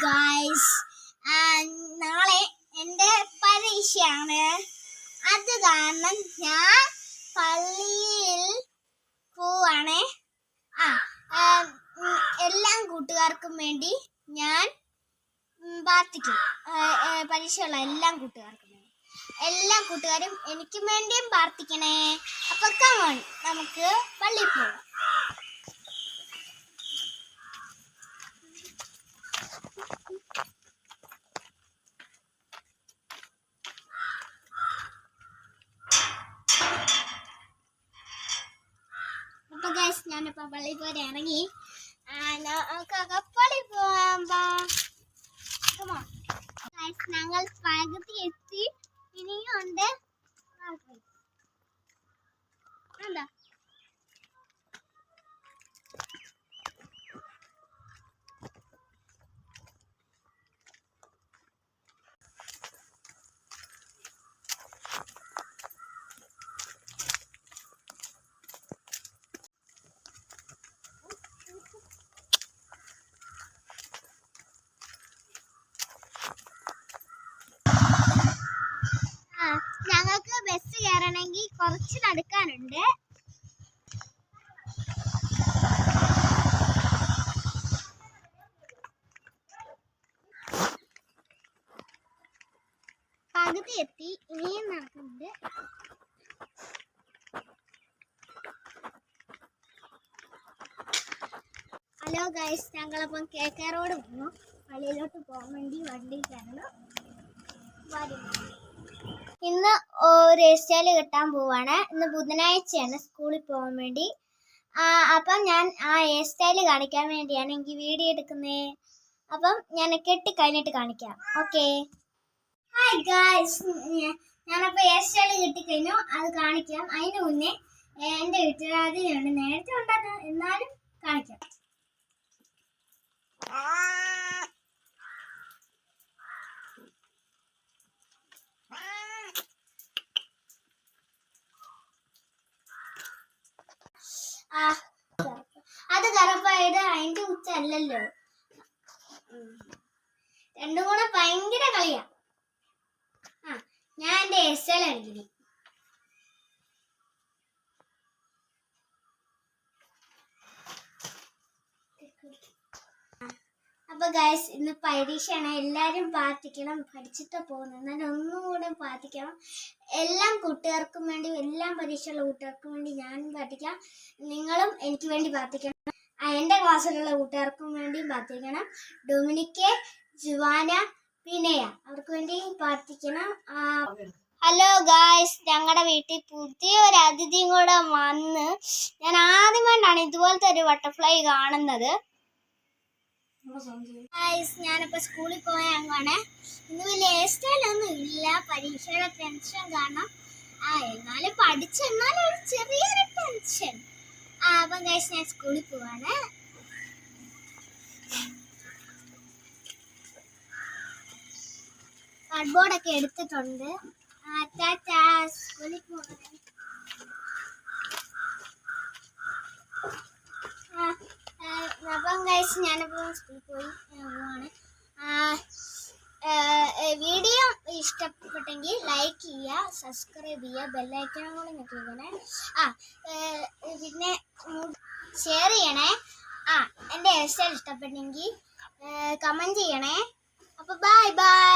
Guys നാളെ എന്റെ പരീക്ഷയാണ്. അത് കാരണം ഞാൻ പള്ളിയിൽ പോവാണ്. ആ എല്ലാ കൂട്ടുകാർക്കും വേണ്ടി ഞാൻ പ്രാർത്ഥിക്കും. പരീക്ഷയുള്ള എല്ലാ കൂട്ടുകാർക്കും വേണ്ടി. എല്ലാ കൂട്ടുകാരും എനിക്കും വേണ്ടിയും പ്രാർത്ഥിക്കണേ. അപ്പൊ കമോൺ നമുക്ക് പള്ളിയിൽ പോവാം അപ്പൊ ഗൈസ് ഞാനിപ്പോ പള്ളി പോലെ ഇറങ്ങി ആ, നമുക്കൊക്കെ പള്ളിയിൽ പോവാം ബാ. Come on. Guys, ഞങ്ങൾ പകുതി എത്തി ഇനിയും ഉണ്ട് എന്താ കുറച്ച് നടക്കാനുണ്ട്. പകുതി എത്തി. ഇനിയും നടക്കുന്നുണ്ട്. ഹലോ ഗൈസ് ഞങ്ങളപ്പം കെ കെ റോഡ് പോകുന്നു പള്ളിയിലോട്ട് പോകാൻ വേണ്ടി വണ്ടി കയറണം വരും. ഇന്ന് ഒരു സ്റ്റൈൽ കിട്ടാൻ പോവാണ്. ഇന്ന് ബുധനാഴ്ചയാണ് സ്കൂളിൽ പോകാൻ വേണ്ടി. അപ്പം ഞാൻ ആ ഹെയർ സ്റ്റൈൽ കാണിക്കാൻ വേണ്ടിയാണ് എനിക്ക് വീഡിയോ എടുക്കുന്നത് അപ്പം ഞാൻ കെട്ടി കഴിഞ്ഞിട്ട് കാണിക്കാം ഓക്കെ ഹായ് ഗായ്സ് ഞാനപ്പോൾ ഹെയർ സ്റ്റൈൽ കിട്ടിക്കഴിഞ്ഞു. അത് കാണിക്കാം. അതിന് മുന്നേ എന്റെ വീട്ടുകാരിലുണ്ട് നേരത്തെ ഉണ്ടായിരുന്നു എന്നാലും കാണിക്കാം ആ അത് കറുപ്പായത് അതിന്റെ ഉച്ച അല്ലല്ലോ. രണ്ടും കൂടെ ഭയങ്കര കളിയാ. ആ ഞാൻ എന്റെ എസ് എൽ അടിക്കുന്നു അപ്പൊ ഗൈസ് ഇന്ന് പരീക്ഷയാണ്. എല്ലാരും പ്രാർത്ഥിക്കണം. പഠിച്ചിട്ട് പോകുന്നത്. എന്നാലും ഒന്നും കൂടെ പ്രാർത്ഥിക്കണം. എല്ലാം കുട്ടികൾക്കും വേണ്ടി എല്ലാം പരീക്ഷയുള്ള കുട്ടികൾക്കും വേണ്ടി ഞാൻ പ്രാർത്ഥിക്കാം. നിങ്ങളും എനിക്ക് വേണ്ടി പ്രാർത്ഥിക്കണം. എന്റെ ക്ലാസ്സിലുള്ള കൂട്ടുകാർക്കും വേണ്ടി പ്രാർത്ഥിക്കണം. ഡൊമിനിക്കെ ജുവാന വിനയ അവർക്ക് വേണ്ടി പ്രാർത്ഥിക്കണം. ഹലോ ഗായ്സ് ഞങ്ങളുടെ വീട്ടിൽ പുതിയ ഒരു അതിഥിയും കൂടെ വന്ന് ഞാൻ ആദ്യമായിട്ടാണ് ഇതുപോലത്തെ ഒരു ബട്ടർഫ്ലൈ കാണുന്നത്. ഞാനിപ്പോ സ്കൂളിൽ പോയ അങ്ങാണ് ഇന്ന് വലിയ ഹെയർ സ്റ്റൈലൊന്നും ഇല്ല. പരീക്ഷയുടെ ടെൻഷൻ കാരണം. ആ എന്നാലും പഠിച്ച് എന്നാലും ഒരു ചെറിയൊരു ടെൻഷൻ ആ അപ്പം ഗൈസ് ഞാൻ സ്കൂളിൽ പോവാണ്. കാർഡ്ബോർഡൊക്കെ എടുത്തിട്ടുണ്ട്. സ്കൂളിൽ അപ്പം ഗൈസ് ഞാനിപ്പോൾ സ്കൂളിൽ പോയി പോവാണ്. വീഡിയോ ഇഷ്ടപ്പെട്ടെങ്കിൽ ലൈക്ക് ചെയ്യുക സബ്സ്ക്രൈബ് ചെയ്യുക ബെല്ലൈക്കണം കൂടെ ഞെക്കിക്കണേ ആ പിന്നെ ഷെയർ ചെയ്യണേ. ആ എന്റെ സ്റ്റൈൽ ഇഷ്ടപ്പെട്ടെങ്കിൽ കമന്റ് ചെയ്യണേ. അപ്പോൾ ബൈ ബൈ